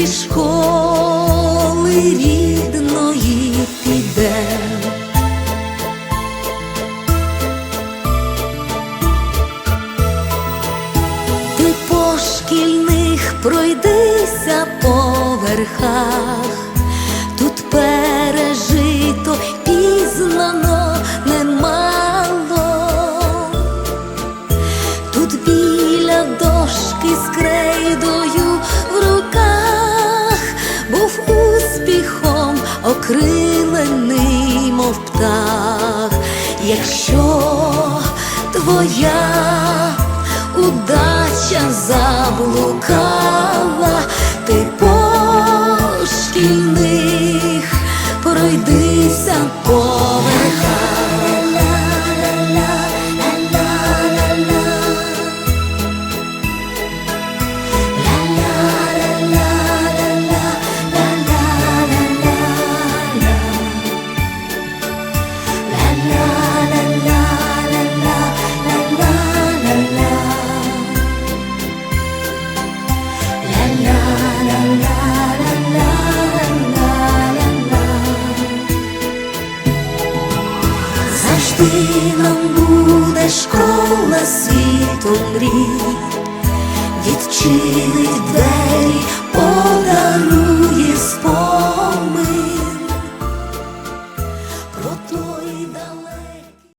зі школи рідної піде. Ти по шкільних пройдися по верхах, окрилений, мов птах, якщо твоя удача заблукала, ти по шкільних пройдися Завжди нам буде школа світу мрій, відчинить двері